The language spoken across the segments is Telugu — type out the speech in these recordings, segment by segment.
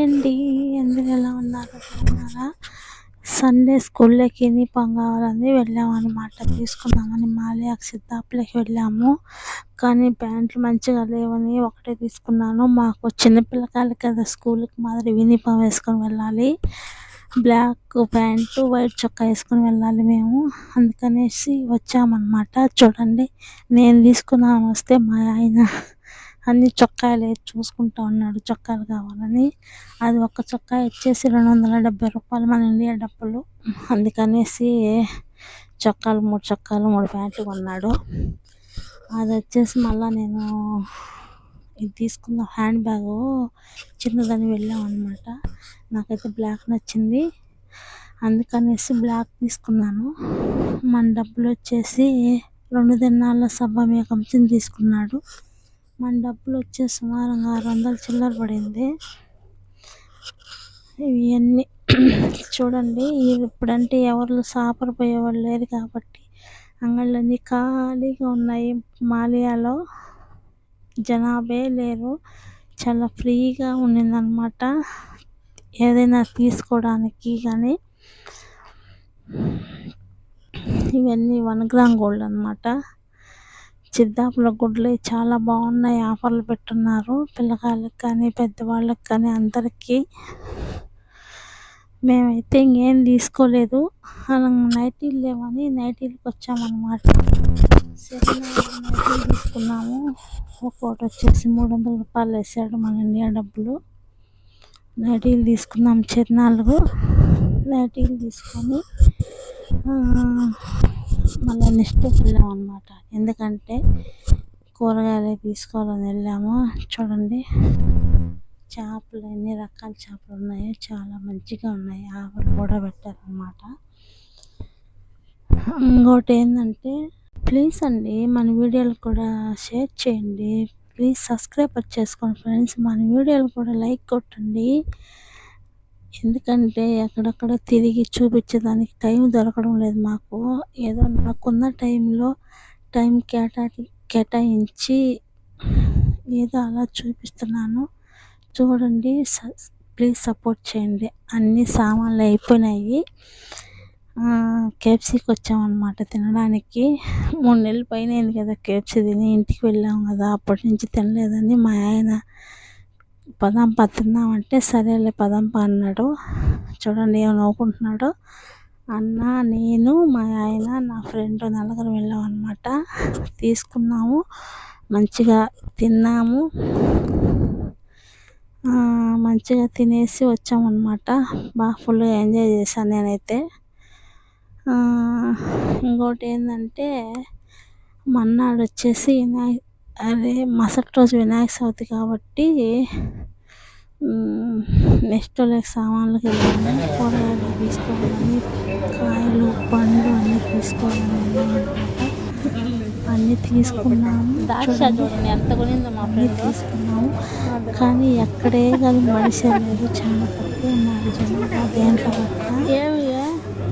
ఏంటి అండి. ఎలా ఉన్నారు? బాగున్నారా? సండే స్కూల్లోకి యూనిఫామ్ కావాలని వెళ్ళామన్నమాట. తీసుకుందామని మాలియాకి సిద్ధాపులకి వెళ్ళాము. కానీ ప్యాంట్లు మంచిగా లేవని ఒకటే తీసుకున్నాను. మాకు చిన్నపిల్లకాయలు కదా స్కూల్కి మాదిరి యూనిఫామ్ వేసుకొని వెళ్ళాలి. బ్లాక్ ప్యాంటు వైట్ చొక్కా వేసుకొని వెళ్ళాలి మేము. అందుకనేసి వచ్చామన్నమాట. చూడండి నేను తీసుకున్నాను వస్తే మా ఆయన అన్ని చొక్కాలు చూసుకుంటా ఉన్నాడు. చొక్కాలు కావాలని. అది ఒక చొక్కా వచ్చేసి రెండు వందల డెబ్బై రూపాయలు మన ఇండియా డబ్బులు. అందుకనేసి చొక్కాలు మూడు చొక్కాలు మూడు ప్యాంట్లు కొన్నాడు. అది వచ్చేసి మళ్ళీ నేను ఇది తీసుకున్న హ్యాండ్ బ్యాగ్ చిన్నదని వెళ్ళాం అనమాట నాకైతే బ్లాక్ నచ్చింది. అందుకనేసి బ్లాక్ తీసుకున్నాను. మన డబ్బులు వచ్చేసి రెండు దినాల సభ మేకంచిని తీసుకున్నాడు. మన డబ్బులు వచ్చే సుమారుగా ఆరు వందలు చిల్లర పడింది. ఇవన్నీ చూడండి ఇప్పుడంటే ఎవరు సాపర పోయేవాళ్ళు లేరు కాబట్టి అంగళ్ళన్నీ ఖాళీగా ఉన్నాయి. మాలియాలో జనాభే లేరు. చాలా ఫ్రీగా ఉన్నిందనమాట. ఏదైనా తీసుకోవడానికి కానీ ఇవన్నీ వన్ గ్రామ్ గోల్డ్ అనమాట చిద్దాపుల గుడ్లు చాలా బాగున్నాయి ఆఫర్లు పెట్టున్నారు. పిల్లకాయలకు కానీ పెద్దవాళ్ళకి కానీ అందరికీ. మేమైతే ఇంకేం తీసుకోలేదు. అలా నైటీలు లేవని నైటీలకు వచ్చామన్నమాట. నైటీలు తీసుకున్నాము. ఒక్కోటి వచ్చేసి మూడు వందల రూపాయలు వేసాడు మన ఇండియా డబ్బులు. నైటీలు తీసుకున్నాం చిరునాలుగు. నైటీలు తీసుకొని మళ్ళీ నెక్స్ట్ వెళ్ళాం అనమాట ఎందుకంటే కూరగాయలు తీసుకోవాలని వెళ్ళాము. చూడండి. చేపలు ఎన్ని రకాల చేపలు ఉన్నాయో చాలా మంచిగా ఉన్నాయి. ఆవులు కూడా పెట్టారనమాట ఇంకోటి ఏంటంటే ప్లీజ్ అండి మన వీడియోలు కూడా షేర్ చేయండి. ప్లీజ్ సబ్స్క్రైబ్ చేసుకోండి ఫ్రెండ్స్ మన వీడియోలు కూడా లైక్ కొట్టండి. ఎందుకంటే ఎక్కడెక్కడ తిరిగి చూపించడానికి టైం దొరకడం లేదు మాకు. ఏదో నాకున్న టైంలో టైం కేటా కేటాయించి ఏదో అలా చూపిస్తున్నాను. చూడండి ప్లీజ్ సపోర్ట్ చేయండి. అన్ని సామాన్లు అయిపోయినాయి. కేఎఫ్సీకి వచ్చామన్నమాట తినడానికి. మూడు నెలలు పైన కదా కేఎఫ్సీ తిని ఇంటికి వెళ్ళాం కదా. అప్పటి నుంచి తినలేదని మా ఆయన పదంప అంటే సరేలే పదంప అన్నాడు చూడండి ఏమో నవ్వుకుంటున్నాడు. అన్న నేను మా ఆయన నా ఫ్రెండ్ నలుగురు వెళ్ళాం అనమాట తీసుకున్నాము. మంచిగా తిన్నాము. మంచిగా తినేసి వచ్చామన్నమాట బాగా ఫుల్గా ఎంజాయ్ చేశాను నేనైతే. ఇంకోటి ఏంటంటే మన్నాడు వచ్చేసి వినాయ అదే మరుసటి రోజు వినాయక చవితి కాబట్టి నెక్స్ట్ వాళ్ళకి సామాన్లకి వెళ్ళాము కూరగాయలు తీసుకోవాలని కాయలు పండ్లు అన్నీ తీసుకోవాలని అన్నీ తీసుకున్నాము. అన్నీ తీసుకున్నాము. కానీ ఎక్కడే కానీ మనిషి అనేది చాలా తక్కువ ఉన్నారు జనాభా దేంట్లో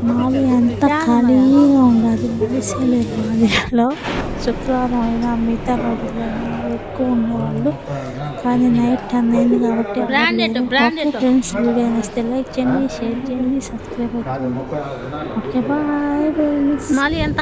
మాది అంతా ఖాళీగా ఉండదు. మనిషి లేదు మాదిలో శుక్రవారం అయినా మిగతా రోజులైనా ఎక్కువ ఉండేవాళ్ళు. కానీ నైట్ టెన్ అయింది కాబట్టి ఫ్రెండ్స్ వీడియో నచ్చితే లైక్ చేయండి షేర్ చేయండి సబ్స్క్రైబ్ ఓకే బాయ్ ఫ్రెండ్స్. మాలి ఎంత